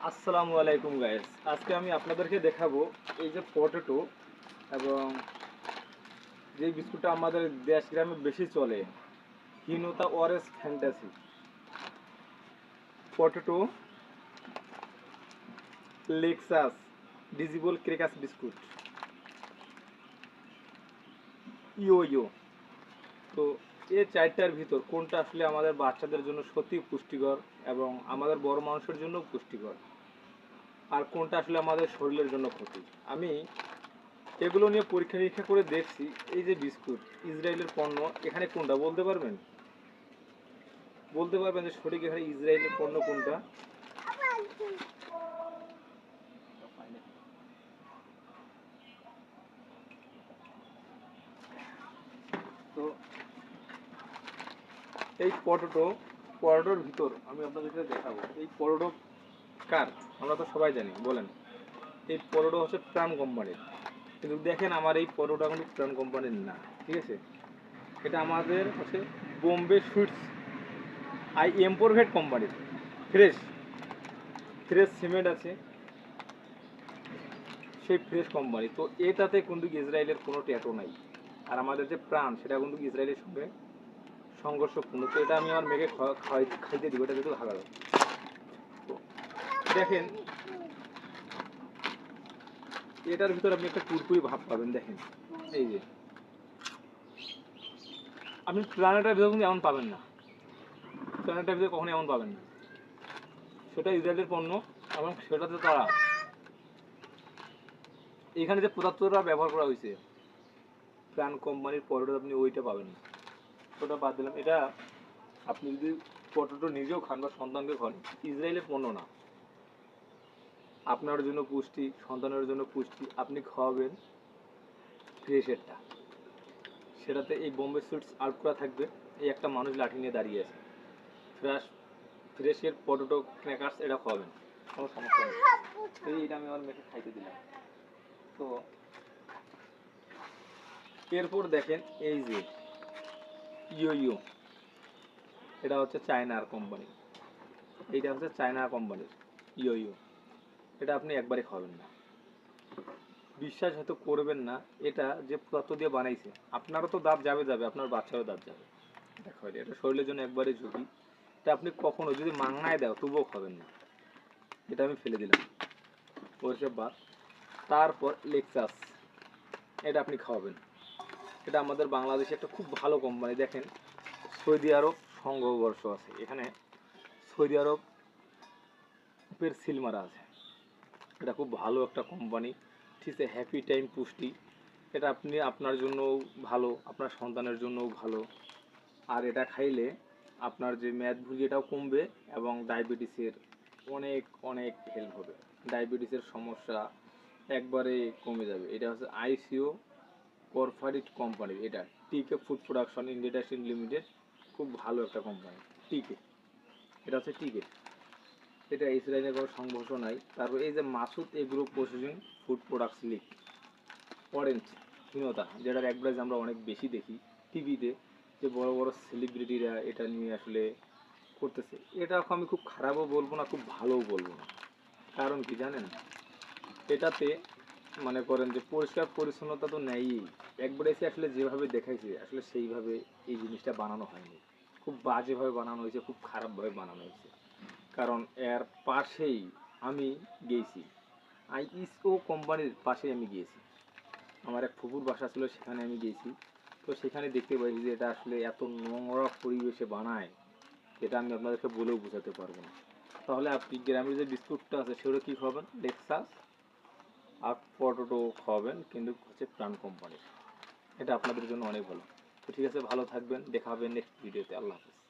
আসসালামু আলাইকুম গাইস আজকে আমি আপনাদেরকে দেখাবো এই যে পটেটো এবং যে বিস্কুটটা আমাদের দেশ গ্রামে বেশি চলে, হিনোতা ওয়ারেস fantasy potato Lexus vegetable crackers biscuit ইয়ো ইয়ো তো এই চারটার ভিতর কোনটা আসলে আমাদের বাচ্চাদের জন্য সত্যি পুষ্টিকর এবং আমাদের বড় মানুষের জন্য পুষ্টিকর? আর কোনটা আসলে আমাদের শরীরের জন্য ক্ষতি? আমি এগুলো নিয়ে পরীক্ষা নিরীক্ষা করে দেখছি, এই যে বিস্কুট, ইসরায়েলের পণ্য, এখানে কোনটা বলতে পারবেন? বলতে পারবেন যে সঠিক এখানে ইসরায়েলের পণ্য কোনটা তো এই পটোটো পটেটোর ভিতর আমি আপনাদেরকে দেখাবো। এই পটেটো কার? আমরা তো সবাই জানি, বলেন। এই পটেটো হচ্ছে প্রাণ কোম্পানির। কিন্তু দেখেন আমার এই পটেটোটা কিন্তু প্রাণ কোম্পানির না, ঠিক আছে? এটা আমাদের হচ্ছে বোম্বে সুইটস, আই এম্পোরভেট কোম্পানির। ফ্রেশ ফ্রেশ সিমেন্ট আছে। সেই ফ্রেশ কোম্পানি। তো এটাতে কিন্তু ইসরায়েলের কোনো ট্যাটো নাই। আর আমাদের যে প্রাণ, সেটা কিন্তু ইসরায়েলের সঙ্গে সংঘর্ষপূর্ণ তো এটা আমি আমার মেয়েকে খাইতে দিব, এটা যেহেতু তো দেখেন, এটার ভিতরে আপনি একটা কুরকুরি ভাব পাবেন, দেখেন। এই যে। আপনি প্ল্যানেটার ভিতরে কিন্তু এমন পাবেন না। প্ল্যানেটার ভিতরে কখনো এমন পাবেন না। সেটা ইসরায়েলের পণ্য এবং সেটাতে তারা। এখানে যে পদার্থটা ব্যবহার করা হয়েছে প্ল্যান কোম্পানির পরোটা আপনি ওইটা পাবেন না। ওটা বাদ দিলাম। এটা আপনি যদি পটেটো নিজেও খান বা সন্তানকে খান ইসরায়েলের পণ্য না। আপনার জন্য পুষ্টি, সন্তানের জন্য পুষ্টি, আপনি খাওয়াবেন ফ্রেশেরটা সেটাতে এই বোম্বে সুইটস আউট করা থাকবে। এই একটা মানুষ লাঠি নিয়ে দাঁড়িয়ে আছে। ফ্রেশ ফ্রেশের পটেটো ক্র্যাকার্স এটা খাওয়াবেন। কোনো সমস্যা নেই। তো এইটা আমি আমার মেয়েকে খাইতে দিলাম। তো, এরপর দেখেন এই যে ইয়ো ইয়ো এটা হচ্ছে চায়নার কোম্পানি এইটা হচ্ছে চায়না কোম্পানির ইয়ো ইয়ো এটা আপনি একবারে খাবেন না। বিশ্বাস হয়তো করবেন না। এটা যে পদার্থ দিয়ে বানাইছে, আপনারও তো দাঁত যাবে যাবে, আপনার বাচ্চারও দাঁত যাবে। এটা এটা শরীরের জন্য একবারে ঝুঁকি। এটা আপনি কখনো যদি মাংনায় দাও, তবুও খাবেন না। এটা আমি ফেলে দিলাম। ওইসব বাদ তারপর লেক্সাস এটা আপনি খাওয়াবেন। এটা আমাদের বাংলাদেশে একটা খুব ভালো কোম্পানি দেখেন। সৌদি আরব সংঘবর্ষ আছে। এখানে সৌদি আরব এর সিল মারা আছে। এটা খুব ভালো একটা কোম্পানি ঠিক আছে হ্যাপি টাইম পুষ্টি। এটা আপনি আপনার জন্যও ভালো, আপনার সন্তানের জন্যও ভালো। আর এটা খাইলে আপনার যে মেদভুলি এটাও কমবে এবং ডায়াবেটিসের অনেক অনেক হেল্প হবে। ডায়াবেটিসের সমস্যা একবারে কমে যাবে। এটা হচ্ছে আইসিও করফারিট কোম্পানি এটা টিকে ফুড প্রোডাকশন ইন্ডিয়ান লিমিটেড খুব ভালো একটা কোম্পানি টিকে এটা হচ্ছে টিকে এটা ইসরায়েলের কোনো সংঘর্ষ নাই। তারপর এই যে Masud agro processing food products league orange হীনতা যেটার অ্যাডভার্টাইজ আমরা অনেক বেশি দেখি টিভিতে যে বড় বড় সেলিব্রিটিরা এটা নিয়ে আসলে করতেছে। এটা আমি খুব খারাপও বলব না, খুব ভালোও বলব না। কারণ কি জানেন? এটাতে মনে করেন যে পরিষ্কার পরিচ্ছন্নতা তো নেয়ই। একবারে এসে আসলে যেভাবে দেখাইছে, আসলে সেইভাবে এই জিনিসটা বানানো হয়নি। খুব বাজেভাবে বানানো হয়েছে, খুব খারাপভাবে বানানো হয়েছে। কারণ এর পাশেই আমি গিয়েছি। আইএসও কোম্পানির পাশেই আমি গিয়েছি। আমার এক ফুপুর বাসা ছিল, সেখানে আমি গিয়েছি। তো সেখানে দেখতে পাইছি যে এটা আসলে এত নোংরা পরিবেশে বানায়, এটা আমি আপনাদেরকে বলেও বোঝাতে পারব না। তাহলে আপনি গ্রামের যে বিস্কুটটা আছে, সেগুলো কী খাবেন লেক্সাস আর পটেটো খাওয়াবেন কিন্তু হচ্ছে প্রাণ কোম্পানির এটা আপনাদের জন্য অনেক ভালো। তো ঠিক আছে, ভালো থাকবেন, দেখা হবে নেক্সট ভিডিওতে আল্লাহ হাফিজ।